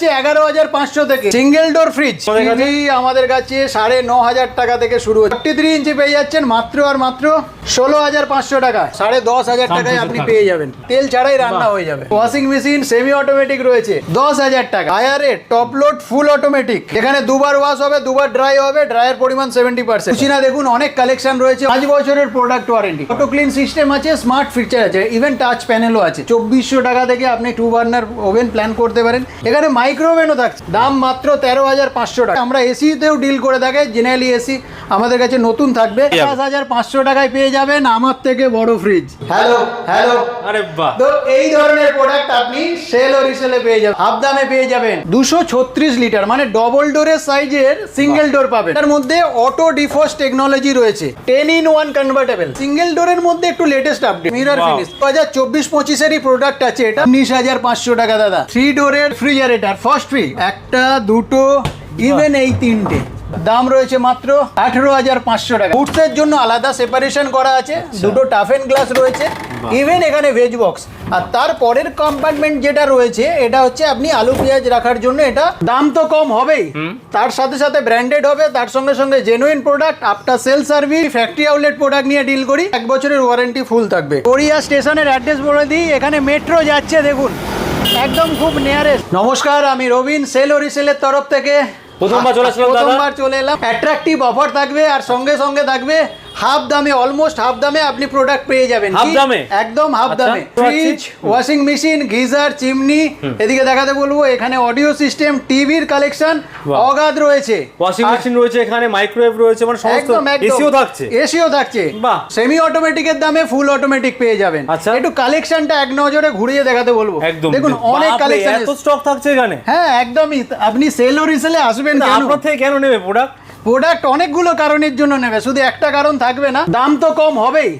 এগারো হাজার পাঁচশো থেকে। সিঙ্গেল ডোর ফ্রিজ আমাদের কাছে? সাড়ে ন হাজার টাকা থেকে শুরু থ্রি ইঞ্চি পেয়ে যাচ্ছেন মাত্র আর মাত্র ষোলো হাজার পাঁচশো টাকা। সাড়ে দশ হাজার টাকায় আপনি পেয়ে যাবেন। তেল ছাড়াই রান্না হয়ে যাবে। ওয়াশিং মেশিন সেমি অটোমেটিক রয়েছে। দশ হাজার টাকা। টপ লোড ফুল অটোমেটিক এখানে দুবার ওয়াশ হবে দুবার ড্রাই হবে ড্রাইয়ের পরিমাণ সেভেন্টি পার্সেন্ট না দেখুন অনেক কালেকশন রয়েছে। পাঁচ বছরের product warranty auto clean system আছে স্মার্ট ফিচার আছে ইভেন টাচ প্যানেলও আছে। চব্বিশশো টাকা থেকে আপনি টু বার্নার ওভেন প্ল্যান করতে পারেন। এখানে মাইক্রোওভেনও থাকছে দাম মাত্র তেরো হাজার পাঁচশো টাকা। আমরা এসিতেও ডিল করে থাকি জেনারেলি এসি আমাদের কাছে নতুন থাকবে। পাঁচ হাজার পাঁচশো টাকায় পেয়ে যাবেন আমার থেকে বড় ফ্রিজ হ্যালো হ্যালো আরে বাহ। তো এই ধরনের প্রোডাক্ট আপনি সেল ও রিসেলে পেয়ে যাবেন হাফ দামে পেয়ে যাবেন। দুশো ছত্রিশ লিটার মানে ডবল ডোরের সাইজের সিঙ্গেল ডোর পাবেন। তার মধ্যে অটো ডিফোস টেকনোলজি রয়েছে ten in one convertible single ডোরের মধ্যে একটু লেটেস্ট আপডেট মিরর. ফিনিশ দু হাজার চব্বিশ পঁচিশেরই প্রোডাক্ট আছে এটা উনিশ হাজার পাঁচশো টাকা দাদা। থ্রি ডোরের ফ্রিজারেটার ফার্স্ট ফ্রি একটা দুটো ইভেন এই তিনটে। দাম রয়েছে মাত্র আঠেরো হাজার পাঁচশো টাকা। ফুডসের জন্য আলাদা সেপারেশন করা আছে দুটো টাফেন গ্লাস রয়েছে ইভেন এখানে ভেজ বক্স আর তার পরের কম্পার্টমেন্ট যেটা রয়েছে এটা হচ্ছে আপনি আলু পেঁয়াজ রাখার জন্য এটা দাম তো কম হবেই। তার সাথে সাথে ব্র্যান্ডেড হবে তার সঙ্গে সঙ্গে genuine product after sale service factory outlet product নিয়ে ডিল করি। এক বছরের ওয়ারেন্টি ফুল থাকবে। কোরিয়া স্টেশনের অ্যাড্রেস বলে দিই এখানে মেট্রো যাচ্ছে দেখুন। একদম খুব নিয়ারেস্ট নমস্কার আমি রবিন সেল ও রিসেলের তরফ থেকে। প্রথমবার চলে আসলাম প্রথমবার চলে এলাম। অ্যাট্রাকটিভ অফার থাকবে আর সঙ্গে সঙ্গে থাকবে হাফ দামে অলমোস্ট হাফ দামে আপনি প্রোডাক্ট পেয়ে যাবেন। হাফ দামে? একদম হাফ আচ্ছা, দামে। Fridge washing machine geyser chimney এদিকে দেখাতে বলব এখানে অডিও সিস্টেম টিভির কালেকশন অগাধ রয়েছে। ওয়াশিং মেশিন রয়েছে এখানে মাইক্রোওয়েভ রয়েছে মানে সমস্ত এসিও থাকছে। এসিও থাকছে। বাহ। সেমি অটোমেটিকের দামে ফুল অটোমেটিক পেয়ে যাবেন। আচ্ছা। একটু কালেকশনটা এক নজরে ঘুরিয়ে দেখাতে বলব। একদম। দেখুন অনেক কালেকশন এত স্টক থাকছে এখানে? হ্যাঁ একদমই। আপনি সেল ও রিসেলে আসবেন কেন? আপনার থেকে কেন নেবে প্রোডাক্ট প্রোডাক্ট অনেকগুলো কারণের জন্য নেবে শুধু একটা কারণ থাকবে না দাম তো কম হবেই।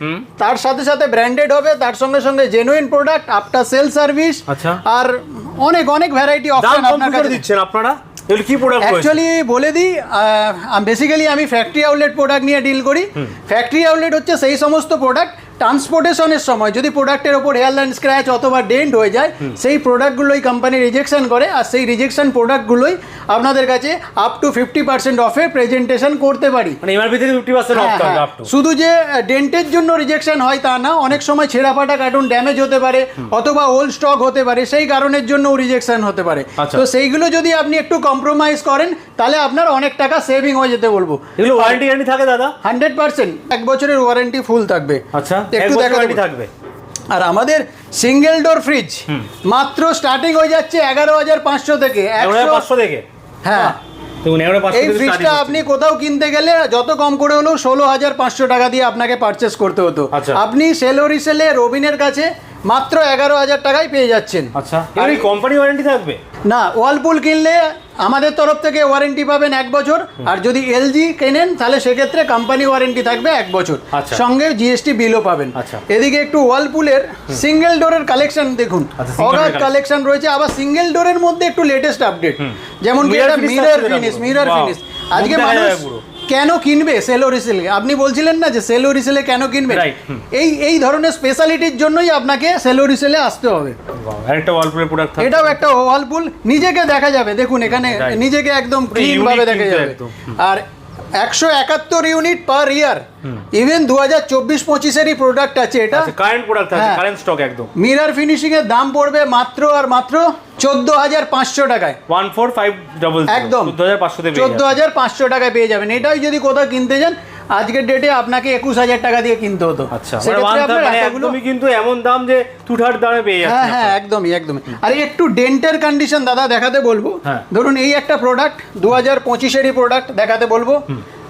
তার সাথে সাথে ব্র্যান্ডেড হবে তার সঙ্গে সঙ্গে genuine product after sale service আচ্ছা। আর অনেক অনেক ভ্যারাইটি অপশন আপনার কাছে। দিচ্ছেন আপনারা? কি প্রোডাক্ট অ্যাকচুয়ালি বলে দিই বেসিক্যালি আমি ফ্যাক্টরি আউটলেট প্রোডাক্ট নিয়ে ডিল করি। ফ্যাক্টরি আউটলেট হচ্ছে সেই সমস্ত প্রোডাক্ট ট্রান্সপোর্টেশনের সময় যদি প্রোডাক্টের ওপর হেয়ারলাইন স্ক্র্যাচ অথবা ডেন্ট হয়ে যায় সেই প্রোডাক্টগুলোই কোম্পানি রিজেকশন করে আর সেই রিজেকশন প্রোডাক্টগুলোই আপনাদের কাছে আপ টু ফিফটি পার্সেন্ট অফে প্রেজেন্টেশন করতে পারি। মানে হ্যাঁ, হ্যাঁ। শুধু যে ডেন্টের জন্য রিজেকশন হয় তা না অনেক সময় ছেঁড়া ফাটা কার্টুন ড্যামেজ হতে পারে অথবা ওল্ড স্টক হতে পারে সেই কারণের জন্য রিজেকশন হতে পারে। আচ্ছা। তো সেইগুলো যদি আপনি একটু কম্প্রোমাইজ করেন তাহলে আপনার অনেক টাকা সেভিং হয়ে যেতে বলব। এগুলো ওয়ারেন্টি থাকে দাদা? হান্ড্রেড পার্সেন্ট এক বছরের ওয়ারেন্টি ফুল থাকবে। আচ্ছা। একটু বলব। থাকবে। আর আমাদের সিঙ্গেল ডোর ফ্রিজ মাত্র স্টার্টিং হয়ে যাচ্ছে এগারো হাজার পাঁচশো থেকে। পাঁচশো থেকে? হ্যাঁ। এই ফ্রিজটা আপনি কোথাও কিনতে গেলে যত কম করে হলেও ষোলো হাজার পাঁচশো টাকা দিয়ে আপনাকে পারচেস করতে হতো। আচ্ছা। আপনি সেলো রিসেলে রবিনের কাছে মাত্র এগারো হাজার টাকায় পেয়ে যাচ্ছেন। আচ্ছা। আর কোম্পানি ওয়ারেন্টি থাকবে? না ওয়ালপুল কিনলে আমাদের তরফ থেকে ওয়ারেন্টি পাবেন এক বছর আর যদি এলজি কেনেন তাহলে সেক্ষেত্রে কোম্পানি ওয়ারেন্টি থাকবে এক বছর। আচ্ছা। সঙ্গে জিএসটি বিলও পাবেন। আচ্ছা। এদিকে একটু ওয়ালপুলের সিঙ্গেল ডোরের কালেকশন দেখুন। আচ্ছা, অগাধ কালেকশন রয়েছে আবার সিঙ্গেল ডোরের মধ্যে একটু লেটেস্ট আপডেট যেমন কি এটা মিরর ফিনিশ। মিরর ফিনিশ আজকে মানুষ। কেন কিনবে সেলো রিসেলে আপনি বলছিলেন না যে সেলো রিসেলে কেন কিনবে? এই এই ধরনের স্পেশালিটির জন্যই আপনাকে সেলো রিসেলে আসতে হবে। একটা ওয়ালপুলের প্রোডাক্ট এটাও একটা ওয়ালপুল নিজেকে দেখা যাবে। দেখুন এখানে নিজেকে একদম ক্লিন ভাবে দেখা যাবে। আর একশো একাত্তর ইউনিট পার ইয়ার ইভেন দু হাজার চব্বিশ পঁচিশেরই প্রোডাক্ট আছে এটা। কারেন্ট প্রোডাক্ট হ্যাঁ। কারেন্ট স্টক একদম। মিরার ফিনিশিং এর দাম পড়বে মাত্র আর মাত্র চোদ্দ হাজার পাঁচশো টাকায়। ওয়ান ফোর ফাইভ ডবল একদম। চোদ্দ হাজার পাঁচশো টাকায় পেয়ে যাবেন। এটাই যদি কোথাও কিনতে যান আজকের ডেটে আপনাকে একুশ হাজার টাকা দিয়ে কিনতে হতো। আচ্ছা মানে মানে কিন্তু এমন দাম যে তুঠার দামে পেয়ে হ্যাঁ হ্যাঁ একদমই একদমই। আর একটু ডেন্টের কন্ডিশন দাদা দেখাতে বলব। হ্যাঁ। ধরুন এই একটা প্রোডাক্ট দু হাজার পঁচিশেরই প্রোডাক্ট দেখাতে বলব।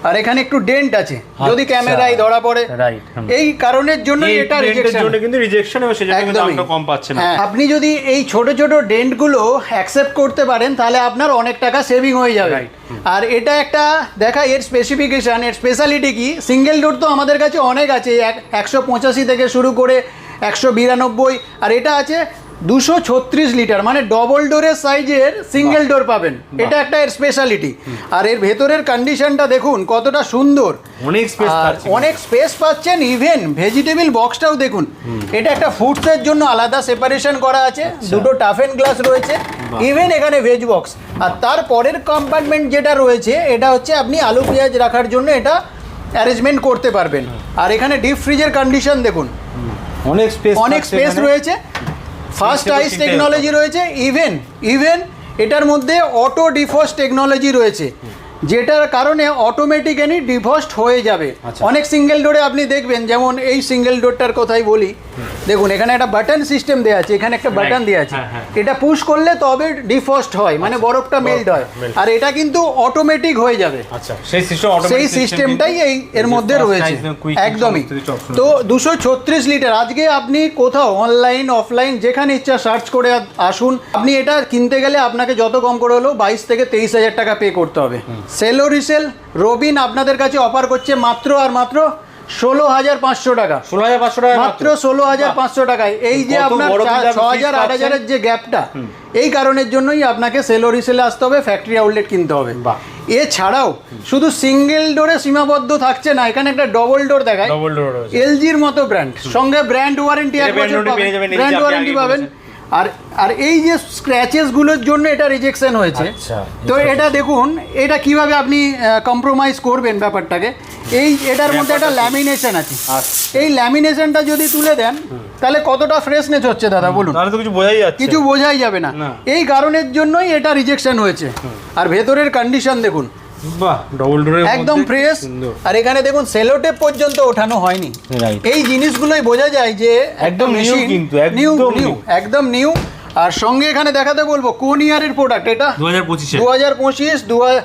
আর এখানে একটু ডেন্ট আছে। যদি আচ্ছা। ক্যামেরায় ধরা পড়ে। রাইট এই কারণের জন্য এটা রিজেকশন জন্য কিন্তু রিজেকশন এবং সেজন্য কিন্তু একদমই। কম পাচ্ছে না। হ্যাঁ, আপনি যদি এই ছোট ছোট ডেন্টগুলো অ্যাকসেপ্ট করতে পারেন তাহলে আপনার অনেক টাকা সেভিং হয়ে যাবে। আর এটা একটা দেখা এর স্পেসিফিকেশন এর স্পেশালিটি কি? সিঙ্গেল ডোর তো আমাদের কাছে অনেক আছে এক- একশো পঁচাশি থেকে শুরু করে একশো বিরানব্বই আর এটা আছে দুশো ছত্রিশ লিটার মানে ডবল ডোরের সাইজের সিঙ্গেল ডোর পাবেন। এটা একটা এর স্পেশালিটি আর এর ভেতরের কন্ডিশনটা দেখুন কতটা সুন্দর। অনেক স্পেস অনেক স্পেস পাচ্ছেন ইভেন ভেজিটেবল বক্সটাও দেখুন। এটা একটা ফুডসের জন্য আলাদা সেপারেশন করা আছে। দুটো টাফেন গ্লাস রয়েছে। ইভেন এখানে ভেজ বক্স আর তার পরের কম্পার্টমেন্ট যেটা রয়েছে এটা হচ্ছে আপনি আলু পেঁয়াজ রাখার জন্য এটা অ্যারেঞ্জমেন্ট করতে পারবেন। আর এখানে ডিপ ফ্রিজের কন্ডিশন দেখুন। অনেক স্পেস অনেক স্পেস রয়েছে। ফার্স্ট আইস টেকনোলজি রয়েছে ইভেন ইভেন এটার মধ্যে অটো ডিফোস টেকনোলজি রয়েছে। যেটার কারণে অটোমেটিক্যালি ডিফস্ট হয়ে যাবে। আচ্ছা। অনেক সিঙ্গেল ডোরে আপনি দেখবেন যেমন এই সিঙ্গেল ডোরটার কথাই বলি। দেখুন এখানে একটা বাটন সিস্টেম দেওয়া আছে এখানে একটা বাটন দেওয়া আছে। হ্যাঁ, হ্যাঁ। এটা পুশ করলে তবে ডিফস্ট হয় মানে বরফটা মেল্ট হয়। আর এটা কিন্তু অটোমেটিক হয়ে যাবে। আচ্ছা সেই সিস্টেমটাই এই এর মধ্যে রয়েছে। একদমই। তো দুশো ছত্রিশ লিটার আজকে আপনি কোথাও অনলাইন অফলাইন যেখানে ইচ্ছা সার্চ করে আসুন। আপনি এটা কিনতে গেলে আপনাকে যত কম করে হলেও বাইশ থেকে তেইশ হাজার টাকা পে করতে হবে। সেলো রিসেল রবিন আপনাদের কাছে অফার করছে মাত্র আর মাত্র ষোলো হাজার পাঁচশো টাকা। ষোলো হাজার পাঁচশো টাকা মাত্র ষোলো হাজার পাঁচশো টাকায়। এই যে আপনার ছ হাজার আট হাজারের যে গ্যাপটা এই কারণের জন্যই আপনাকে সেলো রিসেলে আসতে হবে ফ্যাক্টরি আউটলেট কিনতে হবে। এছাড়াও শুধু সিঙ্গেল ডোরে সীমাবদ্ধ থাকছে না এখানে একটা ডবল ডোর দেখায়। ডবল ডোর এলজির মতো ব্র্যান্ড সঙ্গে ব্র্যান্ড ওয়ারেন্টি এক বছর ব্র্যান্ড ওয়ারেন্টি পাবেন। আর আর এই যে স্ক্র্যাচেসগুলোর জন্য এটা রিজেকশন হয়েছে। আচ্ছা, তো এটা দেখুন এটা কীভাবে আপনি কম্প্রোমাইজ করবেন ব্যাপারটাকে? এই এটার মধ্যে একটা ল্যামিনেশন আছে। আচ্ছা। এই ল্যামিনেশনটা যদি তুলে দেন তাহলে কতটা ফ্রেশনেস হচ্ছে দাদা বলুন? তাহলে তো কিছু বোঝাই যাচ্ছে। কিছু বোঝাই যাবে না। এই কারণের জন্যই এটা রিজেকশন হয়েছে। আর ভেতরের কন্ডিশন দেখুন বাহ ডবল ডোরের একদম ফ্রেশ আর এখানে দেখুন সেলোটেপ পর্যন্ত ওঠানো হয়নি। এই জিনিসগুলোই বোঝা যায় যে একদম new কিন্তু, নিউ নিউ একদম নিউ আর সঙ্গে এখানে দেখাতে বলব কোন ইয়ারের প্রোডাক্ট এটা? দু হাজার পঁচিশ দু হাজার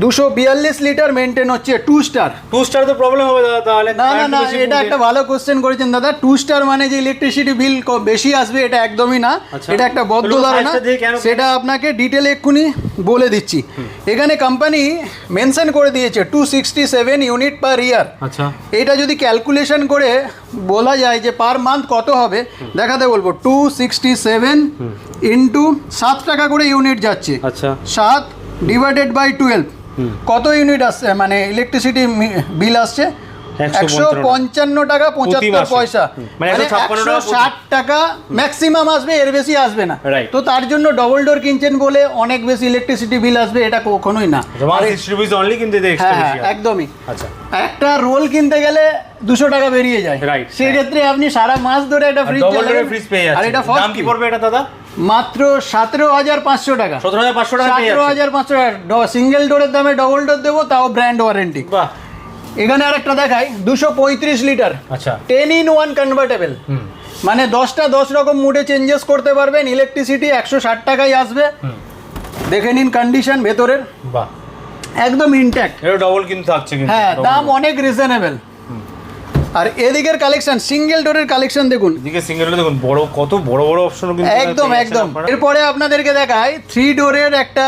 দুশো বিয়াল্লিশ লিটার মেনটেন হচ্ছে টু স্টার টু স্টার তো প্রবলেম হবে দাদা তাহলে না না না এটা একটা ভালো কোশ্চেন করেছেন দাদা। টু স্টার মানে যে ইলেকট্রিসিটি বিল বেশি আসবে এটা একদমই না। আচ্ছা। এটা একটা বদ্ধ ধারণা। সেটা আপনাকে ডিটেল এক্ষুনি বলে দিচ্ছি। এখানে কোম্পানি মেনশন করে দিয়েছে two sixty seven unit per year আচ্ছা। এটা যদি ক্যালকুলেশন করে বলা যায় যে পার মান্থ কত হবে দেখাতে বলব। টু সিক্সটি সেভেন ইন্টু সাত টাকা করে ইউনিট যাচ্ছে। আচ্ছা। সাত ডিভাইডেড বাই টুয়েলভ কত ইউনিট আসছে? মানে ইলেকট্রিসিটি বিল আসছে? একশো পঞ্চান্ন টাকা পঁচাত্তর পয়সা। হুম। মানে 156 ষাট টাকা ম্যাক্সিমাম আসবে এর বেশি আসবে না। তো তার জন্য ডবল ডোর কিনছেন বলে অনেক বেশি ইলেকট্রিসিটি বিল আসবে এটা কখনোই না। এতে হ্যাঁ হ্যাঁ। একদমই। আচ্ছা। একটা রোল কিনতে গেলে দুশো টাকা বেরিয়ে যায়। Right, সেই হ্যাঁ। ক্ষেত্রে আপনি সারা মাস ধরে একটা ফ্রিজ ফ্রিজ পেয়ে আর এটা কি পড়বে এটা দাদা? মাত্র সতেরো হাজার পাঁচশো টাকা। সতেরো হাজার পাঁচশো টাকা সতেরো হাজার পাঁচশো টাকা। সিঙ্গেল ডোরের দামে ডবল ডোর দেবো তাও ব্র্যান্ড ওয়ারেন্টি বাহ। এখানে আরেকটা দেখাই দুশো পঁয়ত্রিশ লিটার আচ্ছা। টেন ইন ওয়ান কনভার্টেবল মানে দশটা দশ রকম মুডে চেঞ্জেস করতে পারবেন ইলেকট্রিসিটি একশো ষাট টাকায় আসবে। দেখে নিন কন্ডিশন ভেতরের। বাহ। একদম ইনট্যাক্ট এটা ডবল কিন্তু থাকছে হ্যাঁ দাম অনেক রিজনেবল আর এদিকের কালেকশন সিঙ্গেল ডোরের কালেকশন দেখুন। এদিকে সিঙ্গেল ডোর দেখুন বড় কত বড় বড় অপশনও কিন্তু একদম একদম। এরপরে আপনাদেরকে দেখায় থ্রি ডোরের একটা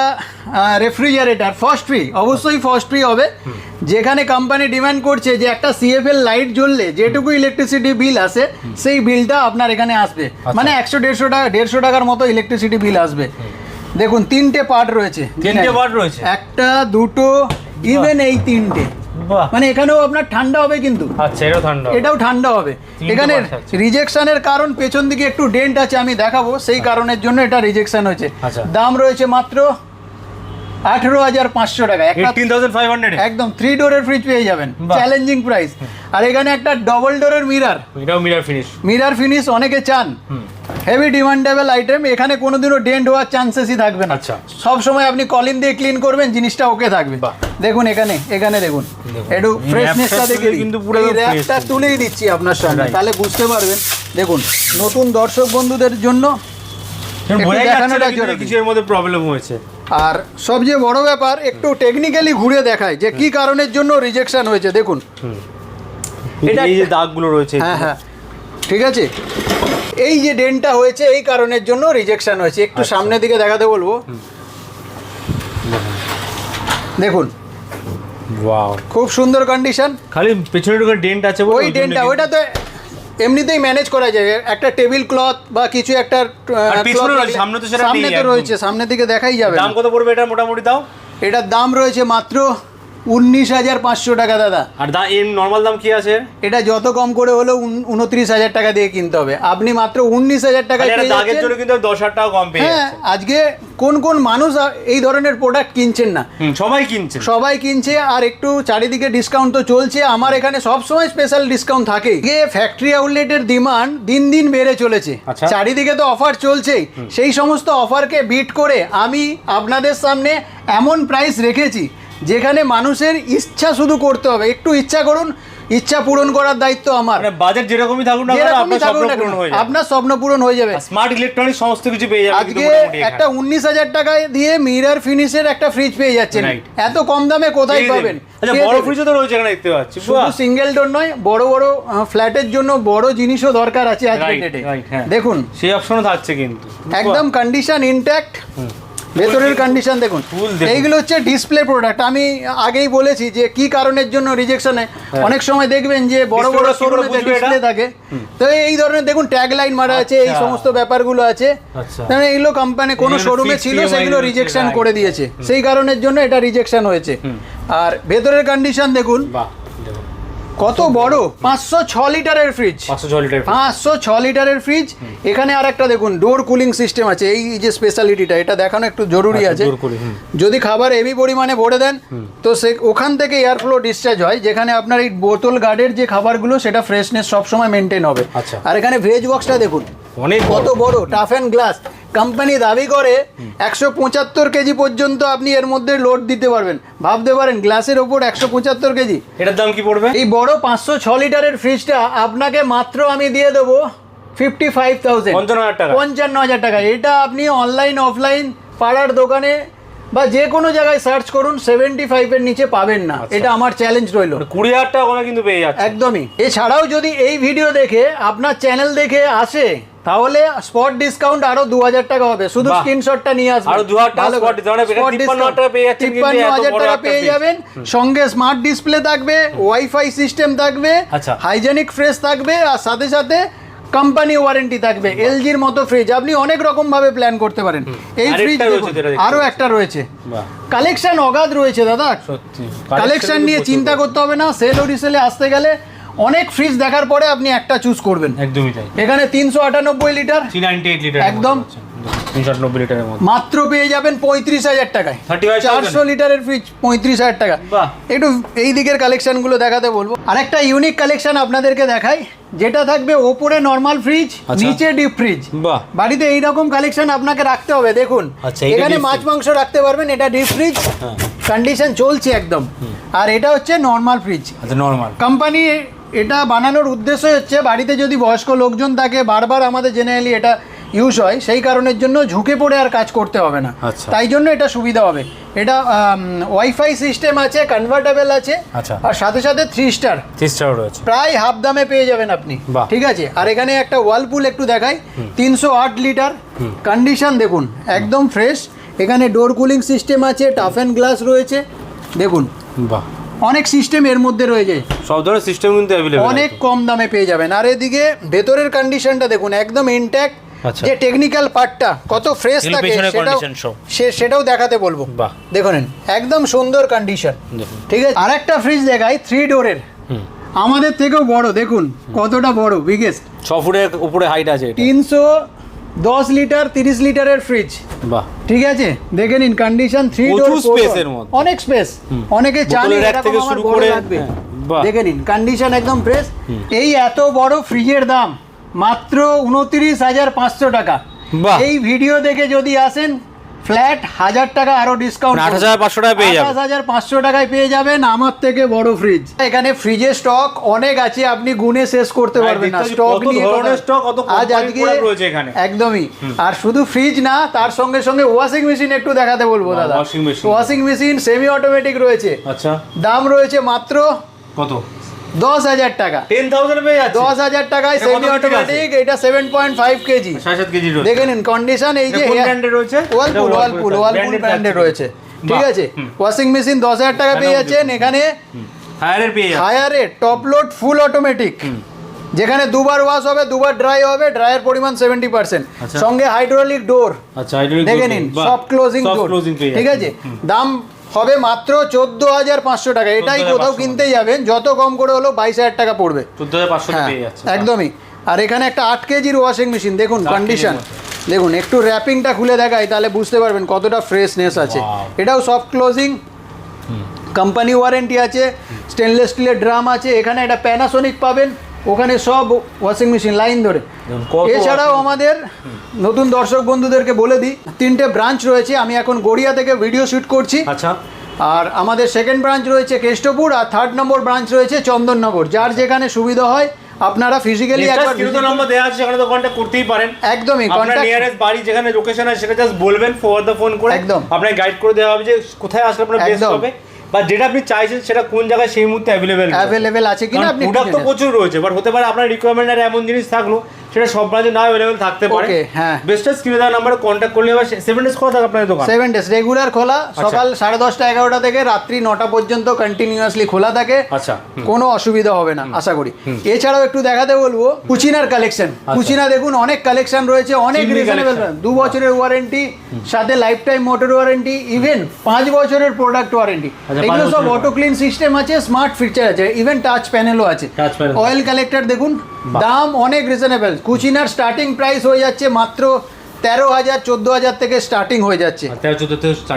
রেফ্রিজারেটর ফার্স্ট ফ্রি অবশ্যই ফার্স্ট ফ্রি হবে। যেখানে কোম্পানি ডিমান্ড করছে যে একটা সিএফএল লাইট জ্বললে যেটুকু ইলেকট্রিসিটি বিল আসে সেই বিলটা আপনার এখানে আসবে। মানে একশো দেড়শো টাকা দেড়শো টাকার মতো ইলেকট্রিসিটি বিল আসবে। দেখুন তিনটে পার্ট রয়েছে। তিনটে পার্ট রয়েছে? একটা দুটো ইভেন এই তিনটে। মানে এখানেও আপনার ঠান্ডা হবে কিন্তু। আচ্ছা এটাও ঠান্ডা এটাও ঠান্ডা হবে। এখানে। রিজেকশনের কারণ পেছন দিকে একটু ডেন্ট আছে আমি দেখাবো। সেই কারণের জন্য এটা রিজেকশন হয়েছে। আচ্ছা। দাম রয়েছে মাত্র আঠেরো হাজার পাঁচশো টাকা। একটা এইটিন থাউজেন্ড ফাইভ হান্ড্রেড একদম থ্রি ডোরের ফ্রিজ পেয়ে যাবেন। চ্যালেঞ্জিং প্রাইস আর এখানে একটা ডবল ডোরের mirror mirror finish mirror finish অনেকে চান। হেভি ডিমান্ডেবল আইটেম এখানে কোনোদিনও ডেন্ট হওয়ার চান্সেসই থাকবে না। আচ্ছা। সব সময় আপনি কলিন দিয়ে ক্লিন করবেন জিনিসটা ওকে থাকবে। দেখুন এখানে এখানে দেখুন। একটু ফ্রেশনেসটা দেখে কিন্তু পুরো র্যাপটা তুলেই দিচ্ছি আপনার সামনে। তাহলে বুঝতে পারবেন। দেখুন নতুন দর্শক বন্ধুদের জন্য মধ্যে প্রবলেম হয়েছে। আর সবচেয়ে বড় ব্যাপার একটু টেকনিক্যালি ঘুরে দেখায় যে কি কারণের জন্য রিজেকশন হয়েছে। দেখুন। এটা- এই যে দাগগুলো রয়েছে হ্যাঁ হ্যাঁ। ঠিক আছে? এই যে ডেনটা হয়েছে এই কারণের জন্য রিজেকশন হয়েছে। একটু আচ্ছা। সামনের দিকে দেখাতে বলব। দেখুন। খুব সুন্দর কন্ডিশন খালি পেছনে ঢুকে ডেন্ট আছে ওই ডেনটা ওইটা তো এমনিতেই ম্যানেজ করা যায়। একটা টেবিল ক্লথ বা কিছু একটা সামনে তো সামনে তো রয়েছে সামনের দিকে দেখাই যাবে দাম কত পড়বে এটা মোটামুটি দাও? এটার দাম রয়েছে মাত্র উনিশ হাজার পাঁচশো টাকা দাদা। আর দা এর নর্মাল দাম কি আছে? এটা যত কম করে হলেও উন- উনত্রিশ হাজার টাকা দিয়ে কিনতে হবে। আপনি মাত্র উনিশ হাজার টাকা দাগের জন্য কিন্তু দশ হাজার টাকা কম পেয়ে হ্যাঁ আজকে কোন কোন মানুষ এই ধরনের প্রোডাক্ট কিনছেন না? সবাই কিনছে। সবাই কিনছে আর একটু চারিদিকে ডিসকাউন্ট তো চলছে। আমার এখানে সব সময় স্পেশাল ডিসকাউন্ট থাকে ফ্যাক্টরি আউটলেটের ডিমান্ড দিন দিন বেড়ে চলেছে। আচ্ছা। চারিদিকে তো অফার চলছেই। সেই সমস্ত অফারকে বিট করে আমি আপনাদের সামনে এমন প্রাইস রেখেছি যেখানে মানুষের ইচ্ছা শুধু করতে হবে। একটু ইচ্ছা করুন ইচ্ছা পূরণ করার দায়িত্ব আমার। মানে বাজেট যেরকমই থাকুক না আপনার স্বপ্ন পূরণ হয়ে যাবে। আপনার স্বপ্ন পূরণ হয়ে যাবে। স্মার্ট ইলেকট্রনিক সমস্ত কিছু পেয়ে যাবে আজকে একটা উনিশ হাজার টাকায় দিয়ে মিরার ফিনিশের একটা ফ্রিজ পেয়ে যাচ্ছেন. এত কম দামে কোথায় পাবেন? আচ্ছা বড় ফ্রিজও তো রয়েছে এখানে দেখতে পাচ্ছি। শুধু সিঙ্গেল ডোর নয় বড় বড় ফ্ল্যাটের জন্য বড় জিনিসও দরকার আছে আজকের ডেটে হ্যাঁ। দেখুন। সেই অপশনও থাকছে কিন্তু। একদম কন্ডিশন ইনট্যাক্ট ভেতরের কন্ডিশন দেখুন। এইগুলো হচ্ছে ডিসপ্লে প্রোডাক্ট আমি আগেই বলেছি যে কি কারণের জন্য রিজেকশনে অনেক সময় দেখবেন যে বড় বড় শোরুমে ডিসপ্লে থাকে। তো এই ধরনের দেখুন ট্যাগ লাইন মারা আছে এই আচ্ছা। সমস্ত ব্যাপারগুলো আছে। আচ্ছা। তাহলে এগুলো কোম্পানি কোনো শোরুমে ছিল সেগুলো রিজেকশন করে দিয়েছে। সেই কারণের জন্য এটা রিজেকশন হয়েছে। আর ভেতরের কন্ডিশন দেখুন। কত বড়? পাঁচশো ছ লিটারের ফ্রিজ পাঁচশো ছ লিটার পাঁচশো ছ লিটারের ফ্রিজ এখানে আর একটা দেখুন ডোর কুলিং সিস্টেম আছে। এই যে স্পেশালিটিটা এটা দেখানো একটু জরুরি আচ্ছা, আছে। যদি খাবার হেভি পরিমাণে ভরে দেন তো সে ওখান থেকে এয়ার ফ্লো ডিসচার্জ হয় যেখানে আপনার এই বোতল গার্ডের যে খাবারগুলো সেটা ফ্রেশনেস সবসময় মেনটেন হবে। আচ্ছা। আর এখানে ভেজ বক্সটা দেখুন। অনেক কত বড়? টাফ অ্যান্ড গ্লাস কোম্পানি দাবি করে একশো পঁচাত্তর কেজি পর্যন্ত আপনি এর মধ্যে লোড দিতে পারবেন। ভাবতে পারেন গ্লাসের ওপর একশো পঁচাত্তর কেজি। এটার দাম কি পড়বে? এই বড় পাঁচশো ছ লিটারের ফ্রিজটা আপনাকে মাত্র আমি দিয়ে দেবো ফিফটি ফাইভ থাউজেন্ড পঞ্চান্ন হাজার টাকা। এটা আপনি অনলাইন অফলাইন পাড়ার দোকানে বা যে কোনো জায়গায় সার্চ করুন সেভেন্টি ফাইভের নিচে পাবেন না। আচ্ছা। এটা আমার চ্যালেঞ্জ রইল। কুড়ি হাজার টাকা কিন্তু পেয়ে যাচ্ছে। একদমই। এছাড়াও যদি এই ভিডিও দেখে আপনার চ্যানেল দেখে আসে তাহলে স্পট ডিসকাউন্ট আরও দু হাজার টাকা হবে। শুধু স্ক্রিনশটটা নিয়ে আসবেন। আরও 2000 টাকা ভালো spot করে। discount, এটা Spot 53 discount। টাকা পেয়ে যাচ্ছেন কিন্তু এত হাজার টাকা একটা পেয়ে। যাবেন। সঙ্গে স্মার্ট ডিসপ্লে থাকবে ওয়াইফাই সিস্টেম থাকবে আচ্ছা। হাইজেনিক ফ্রেশ থাকবে আর সাথে সাথে কোম্পানি ওয়ারেন্টি থাকবে। এলজির মতো ফ্রিজ আপনি অনেক রকম ভাবে প্ল্যান করতে পারেন। এই ফ্রিজ আরও একটা রয়েছে। কালেকশন অগাধ রয়েছে দাদা। সত্যি। কালেকশন নিয়ে চিন্তা করতে হবে না। সেল ও রিসেলে আসতে গেলে অনেক ফ্রিজ দেখার পরে আপনি একটা চুজ করবেন। একদমই তাই। এখানে তিনশো আটানব্বই লিটার লিটার একদম। মাত্র পেয়ে যাবেন পঁয়ত্রিশ হাজার টাকায়। চারশো লিটারের ফ্রিজ পঁয়ত্রিশ হাজার টাকা। একটু এই দিকের কালেকশনগুলো দেখাতে বলব। আর একটা ইউনিক কালেকশন আপনাদেরকে দেখাই। যেটা থাকবে ওপরে নর্মাল ফ্রিজ আচ্ছা। নিচে ডিপ ফ্রিজ বাড়িতে এইরকম কালেকশন আপনাকে রাখতে হবে দেখুন। আচ্ছা, এখানে মাছ মাংস রাখতে পারবেন এটা ডিপ ফ্রিজ কন্ডিশন চলছে একদম। আর এটা হচ্ছে নর্মাল ফ্রিজ নর্মাল কোম্পানি এটা বানানোর উদ্দেশ্য হচ্ছে বাড়িতে যদি বয়স্ক লোকজন থাকে বারবার আমাদের জেনারেলি এটা ইউজ হয় সেই কারণের জন্য ঝুঁকে পড়ে আর কাজ করতে হবে না। আচ্ছা। তাই জন্য এটা সুবিধা হবে। এটা ওয়াইফাই সিস্টেম আছে কনভার্টেবল আছে আচ্ছা। আর সাথে সাথে থ্রি স্টার চেষ্টাও রয়েছে। প্রায় হাফ দামে পেয়ে যাবেন আপনি। ঠিক আছে? আর এখানে একটা ওয়ালপুল একটু দেখাই। তিনশো আট লিটার কন্ডিশন দেখুন একদম ফ্রেশ এখানে ডোর কুলিং সিস্টেম আছে টাফ অ্যান্ড গ্লাস রয়েছে। দেখুন। বাহ। অনেক সিস্টেম এর মধ্যে রয়েছে সব ধরনের সিস্টেম কিন্তু অ্যাভেলেবল অনেক কম দামে পেয়ে যাবেন। আর এদিকে ভেতরের কন্ডিশনটা দেখুন একদম ইনট্যাক্ট আচ্ছা। যে টেকনিক্যাল পার্টটা কত ফ্রেশ থাকে সেটাও সে- সেটাও দেখাতে বলব। বাহ। দেখুন একদম সুন্দর কন্ডিশন ঠিক আছে? আরেকটা ফ্রিজ দেখাই থ্রি ডোরের আমাদের থেকেও বড় দেখুন কতটা বড় বিগেস্ট ছ ফুটের উপরে হাইট আছে এটা। তিনশো দশ লিটার তিরিশ লিটারের ফ্রিজ বাহ। ঠিক আছে? দেখে নিন কন্ডিশন থ্রি মধ্যে। অনেক স্পেস অনেকে চান বোতলের থেকে শুরু করে। হ্যাঁ, বাহ। দেখে নিন কন্ডিশন একদম ফ্রেশ এই এত বড় ফ্রিজের দাম মাত্র উনত্রিশ হাজার পাঁচশো টাকা। এই ভিডিও দেখে যদি আসেন ফ্ল্যাট হাজার টাকা আরও ডিসকাউন্ট আঠাশ হাজার পাঁচশো টাকা পেয়ে যাবে আঠাশ হাজার পাঁচশো টাকায় পেয়ে যাবেন আমার থেকে বড় ফ্রিজ এখানে ফ্রিজের স্টক অনেক আছে আপনি গুনে শেষ করতে পারবেন না। স্টক কত ধরনের stock, আজ আজকে রয়েছে এখানে। একদমই। আর শুধু ফ্রিজ না তার সঙ্গে সঙ্গে ওয়াশিং মেশিন একটু দেখাতে বলব দাদা। washing machine। Washing machine semi automatic রয়েছে। আচ্ছা। দাম রয়েছে মাত্র কত? দশ হাজার টাকা। টেন থাউজেন্ড পেয়ে যাচ্ছে। দশ হাজার টাকায় সেমি অটোমেটিক এটা seven point five kg. Kg দেখে নিন কন্ডিশন এই যে এর রয়েছে? ওয়ালপুল ওয়ালপুল ওয়ালপুল ব্র্যান্ডের রয়েছে। ঠিক আছে? ওয়াশিং মেশিন দশ হাজার টাকা পেয়ে যাচ্ছেন। এখানে হায়ারের পেয়ে হায়ারে টপ লোড ফুল অটোমেটিক যেখানে দুবার ওয়াশ হবে দুবার ড্রাই হবে ড্রাইয়ের পরিমাণ সেভেন্টি পার্সেন্ট আচ্ছা। সঙ্গে হাইড্রোলিক ডোর আচ্ছা দেখে নিন সফট ক্লোজিং ডোর ঠিক আছে? দাম হবে মাত্র চোদ্দ হাজার পাঁচশো টাকা। এটাই 14,500 কোথাও কিনতে যাবেন। যত কম করে হলো বাইশ হাজার টাকা পড়বে। হ্যাঁ একদমই। আর এখানে একটা আট কেজির ওয়াশিং মেশিন দেখুন কন্ডিশন দেখুন একটু র্যাপিংটা খুলে দেখাই তাহলে বুঝতে পারবেন কতটা ফ্রেশনেস আছে। এটাও সফট ক্লোজিং কোম্পানি ওয়ারেন্টি আছে স্টেনলেস স্টিলের ড্রাম আছে। এখানে একটা প্যানাসোনিক পাবেন। ওখানে সব ওয়াশিং মেশিন লাইন ধরে। এছাড়াও আমাদের নতুন দর্শক বন্ধুদেরকে বলে দিই তিনটে ব্রাঞ্চ রয়েছে আমি এখন গড়িয়া থেকে ভিডিও শুট করছি। আচ্ছা। আর আমাদের সেকেন্ড ব্রাঞ্চ রয়েছে কেষ্টপুর আর থার্ড নম্বর ব্রাঞ্চ রয়েছে চন্দননগর। যার যেখানে সুবিধা হয় আপনারা ফিজিক্যালি একবার স্ক্রিনে নাম্বার দেওয়া আছে সেখানে তো কন্ট্যাক্ট করতেই পারেন। একদমই আপনার নিয়ারেস্ট বাড়ি যেখানে লোকেশন আছে সেটা জাস্ট বলবেন ফোর দ্য ফোন করে। একদম। আপনাকে গাইড করে দেওয়া হবে যে কোথায় আসলে আপনার বেস্ট হবে। বা যেটা আপনি চাইছেন সেটা কোন জায়গায় সেই মুহূর্তে অ্যাভেলেবেল অ্যাভেলেবেল আছে কিনা আপনি প্রোডাক্ট তো প্রচুর রয়েছে বাট হতে পারে আপনার রিকোয়ারমেন্ট আর এমন জিনিস থাকল সেটা সব ব্রাঞ্চে না অ্যাভেলেবেল থাকতে পারে। হ্যাঁ। বেস্ট স্ক্রিনে দেওয়া নাম্বারে কন্ট্যাক্ট করলে এবার সেভেন ডেজ খোলা থাকে আপনার দোকান। সেভেন ডেজ রেগুলার খোলা। সকাল সাড়ে দশটা এগারোটা থেকে রাত্রি নটা পর্যন্ত কন্টিনিউয়াসলি খোলা থাকে। আচ্ছা কোনো অসুবিধা হবে না আশা করি। এছাড়াও একটু দেখাতে বলব কুচিনার কালেকশন কুচিনা দেখুন অনেক কালেকশন রয়েছে অনেক রিজনেবল। দু বছরের ওয়ারেন্টি সাথে life time motor warranty even পাঁচ বছরের প্রোডাক্ট ওয়ারেন্টি আচ্ছা, এগুলো সব অটো ক্লিন সিস্টেম আছে স্মার্ট ফিচার আছে ইভেন টাচ প্যানেলও আছে। অয়েল কালেক্টর দেখুন। দাম অনেক রিজনেবল কুচিনার স্টার্টিং প্রাইস হয়ে যাচ্ছে মাত্র তেরো হাজার চোদ্দ হাজার থেকে স্টার্টিং হয়ে যাচ্ছে।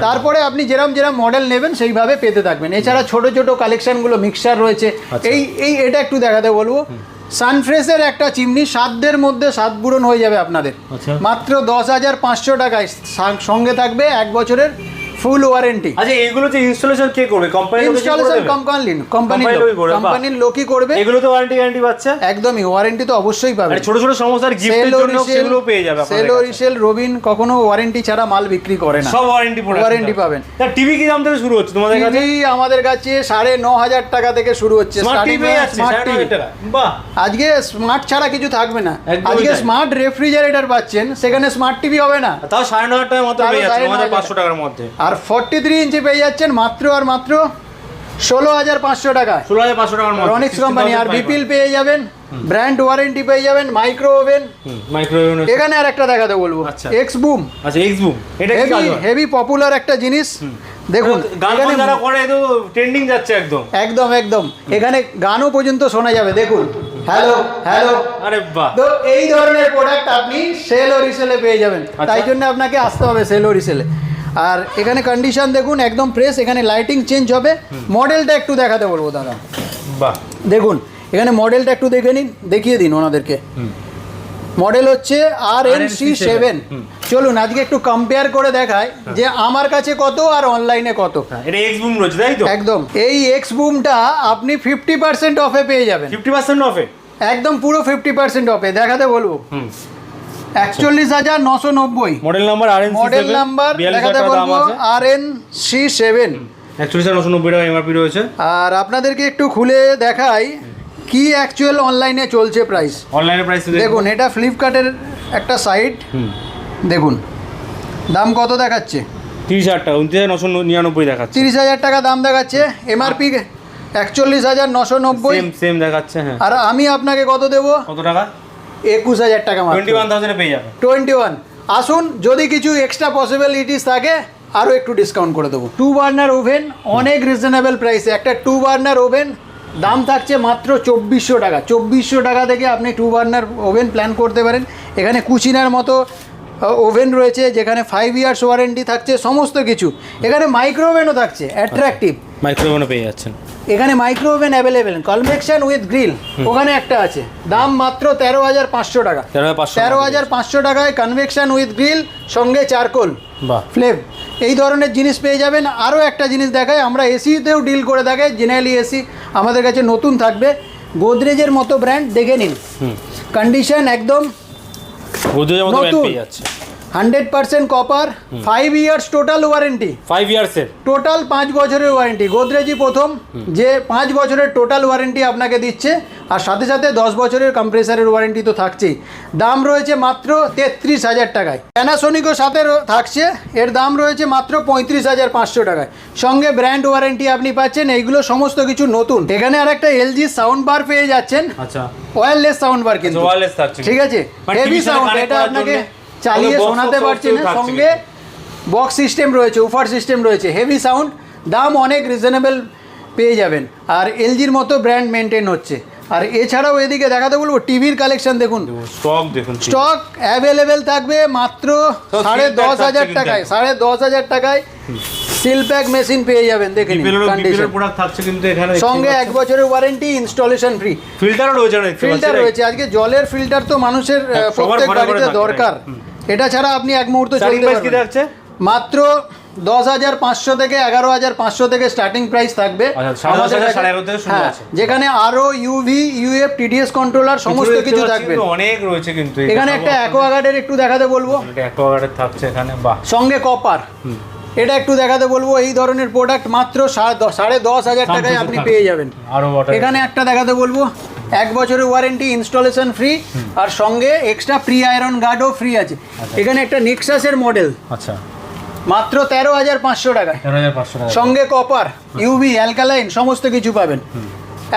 তারপরে আপনি যেরম যেরম মডেল নেবেন সেইভাবে পেতে থাকবেন। এছাড়া ছোট ছোট কালেকশনগুলো মিক্সার রয়েছে। আচ্ছা। এই এই এটা একটু দেখাতে বলব। সানফ্রেশের একটা চিমনি সাতদের মধ্যে সাত পূরণ হয়ে যাবে আপনাদের। আচ্ছা। মাত্র দশ হাজার পাঁচশো টাকায় সঙ্গে থাকবে এক বছরের ফুল ওয়ারেন্টি আচ্ছা এইগুলো যে ইনস্টলেশন কে করবে? কোম্পানি ইনস্টলেশন কোম্পানি বাহ। কোম্পানির লোকই করবে। এগুলো তো ওয়ারেন্টি গ্যারান্টি পাচ্ছে? একদমই ওয়ারেন্টি তো অবশ্যই পাবে। ছোট ছোট সমস্যার গিফটের জন্য সেগুলো পেয়ে যাবে সেলো রিসেল রবিন কখনো ওয়ারেন্টি ছাড়া মাল বিক্রি করে না। সব ওয়ারেন্টি Warranty পাবেন। টিভি কি দাম থেকে শুরু হচ্ছে তোমাদের কাছে? টিভি আমাদের কাছে সাড়ে ন হাজার টাকা থেকে শুরু হচ্ছে স্মার্ট টিভি টাকা। বাহ। আজকে স্মার্ট ছাড়া কিছু থাকবে না। আজকে স্মার্ট রেফ্রিজারেটর পাচ্ছেন সেখানে স্মার্ট টিভি হবে না। তাও সাড়ে নয় হাজার টাকার মতো সাড়ে ন পাঁচশো টাকার মধ্যে। আর ফর্টি থ্রি ইঞ্চি পেয়ে যাচ্ছেন মাত্র আর মাত্র ষোলো হাজার পাঁচশো টাকা। ষোলো হাজার পাঁচশো মধ্যে। রনিক্স কোম্পানি আর বিপিএল পেয়ে যাবেন ব্র্যান্ড ওয়ারেন্টি পেয়ে যাবেন মাইক্রো ওভেন মাইক্রোওয়েভ এখানে আর একটা দেখাতে বলব। আচ্ছা। এক্স বুম আচ্ছা এক্স বুম এটা হেভি হেভি পপুলার একটা জিনিস। দেখুন গান যারা করে তো ট্রেন্ডিং যাচ্ছে একদম। একদম একদম। এখানে গানও পর্যন্ত শোনা যাবে দেখুন। হ্যালো হ্যালো আরে বাহ। তো এই ধরনের প্রোডাক্ট আপনি সেল ও রিসেলে পেয়ে যাবেন। আচ্ছা। তাই জন্য আপনাকে আসতে হবে সেল ও রিসেলে আর এখানে কন্ডিশন দেখুন একদম ফ্রেশ এখানে লাইটিং চেঞ্জ হবে। মডেলটা একটু দেখাতে বলব দাদা। বাহ। দেখুন এখানে মডেলটা একটু দেখে নিন দেখিয়ে দিন ওনাদেরকে। মডেল হচ্ছে আর এন সি সেভেন চলুন আজকে একটু কম্পেয়ার করে দেখায় যে আমার কাছে কত আর অনলাইনে কত। হ্যাঁ, এটা এক্স বুম রয়েছে তাই তো? একদম। এই এক্স বুমটা আপনি ফিফটি পার্সেন্ট অফে পেয়ে যাবেন। ফিফটি পার্সেন্ট অফে একদম পুরো ফিফটি পার্সেন্ট অফে দেখাতে বলব। একচল্লিশ হাজার নশো নব্বই। মডেল নাম্বার আর এন মডেল নাম্বার দেখাতে বলব আর এন সি সেভেন একচল্লিশ হাজার নশো নব্বই টাকা এমআরপি রয়েছে। আর আপনাদেরকে একটু খুলে দেখাই কি অ্যাকচুয়াল অনলাইনে চলছে প্রাইস অনলাইনে প্রাইস দেখুন। এটা ফ্লিপকার্টের একটা সাইট দেখুন দাম কত দেখাচ্ছে? তিরিশ হাজার টাকা উনত্রিশ হাজার নশো নিরানব্বই দেখাচ্ছে। তিরিশ হাজার টাকা দাম দেখাচ্ছে। এমআরপি একচল্লিশ হাজার নশো নব্বই। সেম সেম দেখাচ্ছে হ্যাঁ। আর আমি আপনাকে কত দেবো? কত টাকা? একুশ হাজার টাকা টোয়েন্টি ওয়ান থাউজেন্ডে পেয়ে যাবে। টোয়েন্টি ওয়ান আসুন যদি কিছু এক্সট্রা পসিবিলিটিস থাকে আরও একটু ডিসকাউন্ট করে দেবো। টু বার্নার ওভেন অনেক রিজনেবল প্রাইসে একটা টু বার্নার ওভেন দাম থাকছে মাত্র চব্বিশশো টাকা। চব্বিশশো টাকা থেকে আপনি টু বার্নার ওভেন প্ল্যান করতে পারেন। এখানে কুচিনার মতো ওভেন রয়েছে যেখানে ফাইভ ইয়ার্স ওয়ারেন্টি থাকছে সমস্ত কিছু। এখানে মাইক্রো ওভেনও থাকছে অ্যাট্রাকটিভ মাইক্রোওভেনে পেয়ে যাচ্ছেন। এখানে micro oven available convection with grill ওখানে একটা আছে। দাম মাত্র তেরো হাজার পাঁচশো টাকা। তেরো হাজার পাঁচশো টাকায় কনভেকশন উইথ গ্রিল সঙ্গে চারকোল বাহ। ফ্লেভ এই ধরনের জিনিস পেয়ে যাবেন। আরও একটা জিনিস দেখায় আমরা এসিতেও ডিল করে দেখাই জেনারেলি এসি আমাদের কাছে নতুন থাকবে। গোদরেজের মতো ব্র্যান্ড দেখে নিন। কন্ডিশন একদম নতুন। Hundred percent copper five years total warranty five ইয়ার্সের total পাঁচ বছরের ওয়ারেন্টি গোদরেজই প্রথম যে পাঁচ বছরের টোটাল ওয়ারেন্টি আপনাকে দিচ্ছে আর সাথে সাথে দশ বছরের কম্প্রেসারের ওয়ারেন্টি তো থাকছেই। দাম রয়েছে মাত্র তেত্রিশ হাজার টাকায়। প্যানাসোনিকও সাথে থাকছে এর দাম রয়েছে মাত্র পঁয়ত্রিশ হাজার পাঁচশো টাকায়। সঙ্গে ব্র্যান্ড ওয়ারেন্টি আপনি পাচ্ছেন এইগুলো সমস্ত কিছু নতুন। এখানে আর একটা এলজি সাউন্ড বার পেয়ে যাচ্ছেন। আচ্ছা। ওয়্যারলেস সাউন্ড বার কিন্তু। থাকছে ঠিক আছে? মানে হেভি সাউন্ড এটা আপনাকে চালিয়ে শোনাতে পারছি না সঙ্গে বক্স সিস্টেম রয়েছে উফার সিস্টেম রয়েছে হেভি সাউন্ড দাম অনেক রিজনেবল পেয়ে যাবেন। আর এলজির মতো ব্র্যান্ড মেনটেন হচ্ছে। আর এছাড়াও এদিকে দেখাতে বলব টিভির কালেকশন দেখুন। স্টক দেখুন স্টক অ্যাভেলেবেল থাকবে মাত্র সাড়ে দশ হাজার টাকায় সাড়ে দশ হাজার টাকায়। সিল প্যাক মেশিন পেয়ে যাবেন দেখে নিন বিপিএল কন্ডিশন প্রোডাক্ট থাকছে কিন্তু এখানে সঙ্গে এক বছরের ওয়ারেন্টি ইনস্টলেশন ফ্রি ফিল্টারও রয়েছে ফিল্টার রয়েছে আজকে জলের ফিল্টার তো মানুষের হ্যাঁ, প্রত্যেক বাড়িতে দরকার। এটা ছাড়া আপনি এক মুহূর্ত চলতে পারবেন মাত্র দশ হাজার পাঁচশো থেকে এগারো হাজার পাঁচশো থেকে স্টার্টিং প্রাইস থাকবে। আচ্ছা, হ্যাঁ। যেখানে আরও ইউভি ইউএফ টিডিএস কন্ট্রোলার সমস্ত কিছু থাকবে। অনেক রয়েছে কিন্তু এখানে একটা অ্যাকোয়াগার্ডের একটু দেখাতে বলব। অ্যাকোয়াগার্ডের থাকছে এখানে সঙ্গে কপার এটা একটু দেখাতে বলব এই ধরনের প্রোডাক্ট মাত্র সাড়ে দশ- হাজার টাকায় আপনি পেয়ে যাবেন। এখানে একটা দেখাতে বলব এক বছরের ওয়ারেন্টি ইনস্টলেশন ফ্রি আর সঙ্গে এক্সট্রা প্রি আয়রন গার্ডও ফ্রি আছে। এখানে একটা নেক্সাসের মডেল আচ্ছা। মাত্র তেরো হাজার পাঁচশো টাকায়। তেরো হাজার পাঁচশো টাকা সঙ্গে কপার ইউবি অ্যালকালাইন সমস্ত কিছু পাবেন।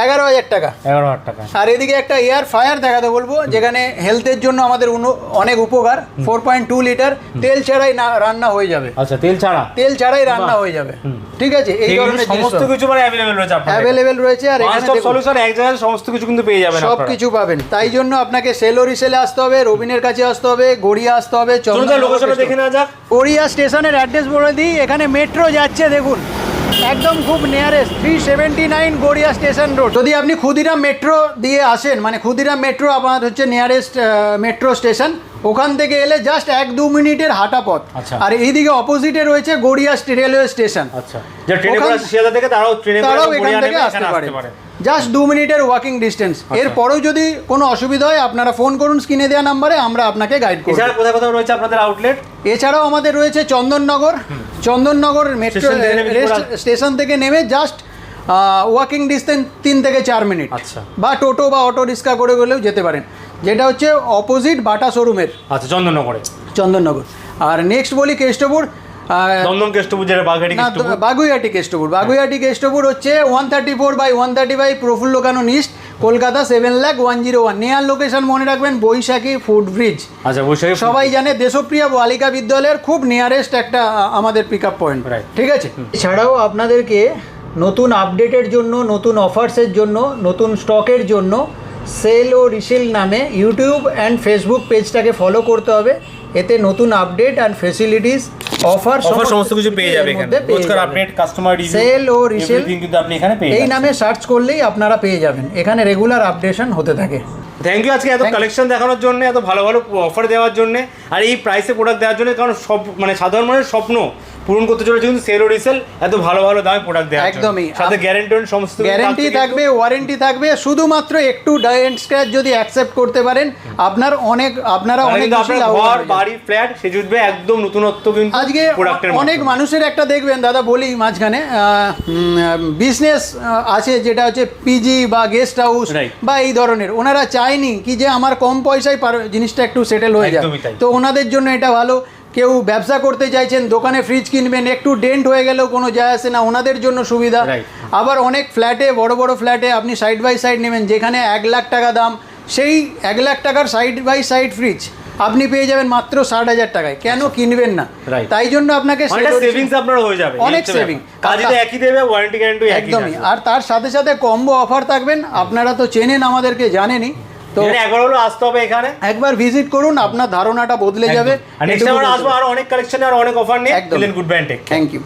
এগারো হাজার টাকা। এগারো হাজার টাকা। আর এদিকে একটা এয়ার ফায়ার দেখাতে বলব যেখানে হেলথের জন্য আমাদের অনেক উপকার। ফোর পয়েন্ট টু লিটার তেল ছাড়াই রান্না হয়ে যাবে। আচ্ছা তেল ছাড়া? তেল ছাড়াই রান্না হয়ে যাবে। ঠিক আছে এই ধরনের সমস্ত কিছু মানে অ্যাভেলেবেল রয়েছে অ্যাভেলেবেল রয়েছে আর এখানে সলিউশন এক জায়গায় সমস্ত কিছু কিন্তু পেয়ে যাবেন সব কিছু পাবেন। তাই জন্য আপনাকে সেলো রিসেলে আসতে হবে রবিনের কাছে আসতে হবে গড়িয়া আসতে হবে তাহলে লোকেশনটা দেখে নেওয়া যাক। গড়িয়া স্টেশনের অ্যাড্রেস বলে দিই এখানে মেট্রো যাচ্ছে দেখুন। একদম খুব nearest three seventy nine Garia station road যদি আপনি ক্ষুদিরাম মেট্রো দিয়ে আসেন মানে ক্ষুদিরাম মেট্রো আপনার হচ্ছে নিয়ারেস্ট মেট্রো স্টেশন ওখান থেকে এলে জাস্ট এক দু মিনিটের হাঁটা পথ। আচ্ছা। আর এইদিকে অপোজিটে রয়েছে গড়িয়া রেলওয়ে স্টেশন আচ্ছা। তারাও এখান থেকে আসতে পারে। জাস্ট দু মিনিটের ওয়াকিং ডিস্টেন্স এরপরেও যদি কোনো অসুবিধা হয় আপনারা ফোন করুন স্ক্রিনে দেওয়া নাম্বারে আমরা আপনাকে গাইড করব। এছাড়া কোথায় কোথায় রয়েছে আপনাদের আউটলেট এছাড়াও আমাদের রয়েছে চন্দননগর। চন্দননগর মেট্রো স্টেশন থেকে নেমে জাস্ট ওয়াকিং ডিস্টেন্স তিন থেকে চার মিনিট আচ্ছা। বা টোটো বা অটো রিক্সা করে গেলেও যেতে পারেন। যেটা হচ্ছে অপোজিট বাটা শোরুমের আচ্ছা চন্দননগরে। চন্দননগর। আর নেক্সট বলি কেষ্টপুর। দমদম কেষ্টপুর যেটা না কেষ্টপুর? বাগুইহাটি কেষ্টপুর। বাগুইহাটি কেষ্টপুর হচ্ছে one thirty four by one thirty five Prafulla Kanan east Kolkata seven lakh one zero one near location মনে রাখবেন বৈশাখী ফুড ব্রিজ। আচ্ছা বৈশাখী সবাই জানে দেশপ্রিয়া বালিকা বিদ্যালয়ের খুব নিয়ারেস্ট একটা আমাদের পিক আপ পয়েন্ট. ঠিক আছে? এছাড়াও আপনাদেরকে নতুন আপডেটের জন্য নতুন অফার্সের জন্য নতুন স্টকের জন্য সেল ও রিসেল নামে ইউটিউব অ্যান্ড ফেসবুক পেজটাকে ফলো করতে হবে। এতে নতুন update and facilities offer offer সমস্ত কিছু পেয়ে যাবে এখানে। রোজকার আপডেট কাস্টমার রিভিউ সেল ও রিসেল কিন্তু আপনি এখানে পেয়ে এই নামে সার্চ করলেই আপনারা পেয়ে যাবেন। এখানে রেগুলার আপডেশন হতে থাকে। থ্যাংক ইউ আজকে এত কালেকশন দেখানোর জন্য এত ভালো ভালো অফার দেওয়ার জন্য আর এই প্রাইসে প্রোডাক্ট দেওয়ার জন্য কারণ সব মানে সাধারণ মানুষের স্বপ্ন পূরণ করতে চলেছে কিন্তু সেল ও রিসেল এত ভালো ভালো দামে প্রোডাক্ট দেওয়া একদমই। সাথে গ্যারান্টি সমস্ত গ্যারেন্টি থাকবে ওয়ারেন্টি থাকবে শুধুমাত্র একটু ডায়েন্ট স্ক্র্যাচ যদি অ্যাকসেপ্ট করতে পারেন আপনার অনেক আপনারা অনেক বেশি ঘর বাড়ি ফ্ল্যাট সে জুটবে একদম নতুনত্ব কিন্তু আজকে প্রোডাক্টের অনেক মানুষের একটা দেখবেন দাদা বলি মাঝখানে বিজনেস আছে যেটা হচ্ছে পিজি বা গেস্ট হাউস. বা এই ধরনের। ওনারা চায়নি কি যে আমার কম পয়সায় পার- জিনিসটা একটু সেটেল হয়ে যায়। তো ওনাদের জন্য এটা ভালো। কেউ ব্যবসা করতে চাইছেন দোকানে ফ্রিজ কিনবেন একটু ডেন্ট হয়ে গেলেও কোনো যায় আসে না। ওনাদের জন্য সুবিধা। আবার অনেক ফ্ল্যাটে বড় বড় ফ্ল্যাটে আপনি সাইড বাই সাইড নেবেন যেখানে এক লাখ টাকা দাম সেই এক লাখ টাকার সাইড বাই সাইড ফ্রিজ আপনি পেয়ে যাবেন মাত্র ষাট হাজার টাকায়। কেন কিনবেন না? তাই জন্য আপনাকে অনেকটা সেভিংস আপনার হয়ে যাবে অনেক একই দেবে ওয়ারেন্টি গ্যারান্টি একদমই। আর তার সাথে সাথে কম্বো অফার থাকবেন। আপনারা তো চেনেন আমাদেরকে জানেনই তো একবার হলো আসতে হবে এখানে। একবার ভিজিট করুন আপনার ধারণাটা বদলে যাবে। আর নেক্সট টাইম আসব আর অনেক কালেকশন আর অনেক অফার নিয়ে একদম। Good band thank you